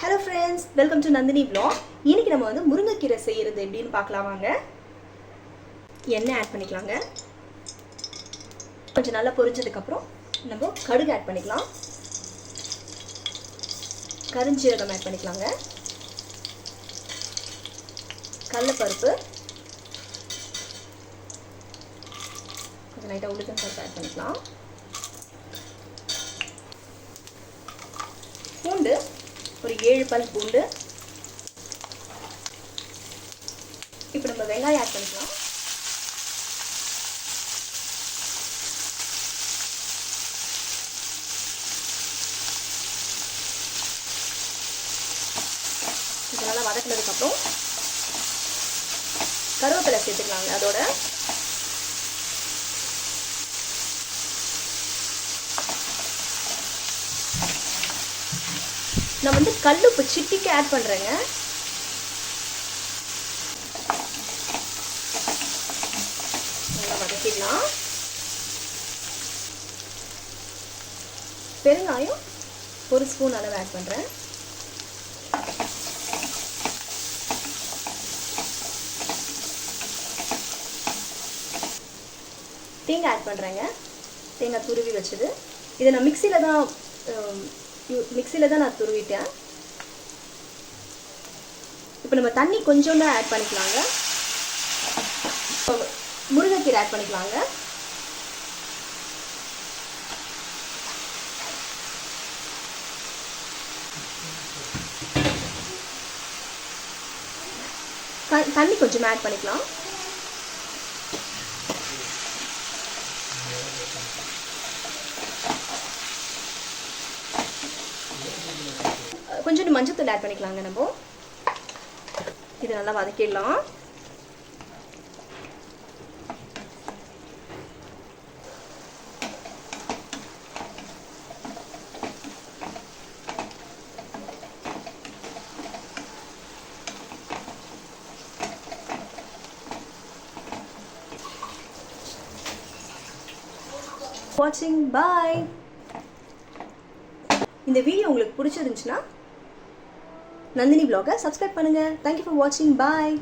Hello friends welcome to Nandini blog இன்னைக்கு நம்ம வந்து முருங்கைக்கீரை செய்யறது எப்படின்னு பார்க்கலாம் வாங்க. எண்ணெய் ஆட் பண்ணிக்கலாங்க. கொஞ்சம் நல்லா பொரிஞ்சதுக்கப்புறம் நம்ம கடுகு ஆட் பண்ணிக்கலாம். கருஞ்சீரகம் ஆட் பண்ணிக்கலாங்க. கடலப்பருப்பு கொஞ்சம் லைட்டாக உளுத்தம் பருப்பு ஆட் பண்ணிக்கலாம். பூண்டு. ஒரு ஏழு பல் பூண்டு. இப்போ நம்ம வெங்காயம் ஆட் பண்ணிக்கலாம். இதெல்லாம் நல்லா வதக்குனதுக்கப்புறம் கருவேப்பிலை சேர்த்துக்கலாங்க. அதோட நான் வந்து கல்லுப்பு சிட்டிக்கு ஆட் பண்ணுறேங்க நல்லா வதக்கிடலாம். பெருங்காயம் ஒரு ஸ்பூன் அளவு ஆட் பண்ணுறேன் தேங்காய் ஆட் பண்ணுறேங்க தேங்காய் துருவி வச்சது. இதை நான் மிக்சியில் தான் மிக்சியில் தான் நான் துருவிட்டேன். இப்போ நம்ம தண்ணி கொஞ்சோண்டு ஆட் பண்ணிக்கலாங்க. முருங்கைக்கீரை ஆட் பண்ணிக்கலாங்க. த- தண்ணி கொஞ்சம் ஆட் பண்ணிக்கலாம். கொஞ்சோண்டு மஞ்சத்தூள் ஆட் பண்ணிக்கலாங்க நம்ம. இது நல்லா வதக்கிடலாம். வாட்சிங் பாய் இந்த வீடியோ உங்களுக்கு பிடிச்சிருந்துச்சுன்னா நந்தினி ப்ளாகை சப்ஸ்கிரைப் பண்ணுங்கள் தேங்க்யூ ஃபார் வாட்சிங் பாய்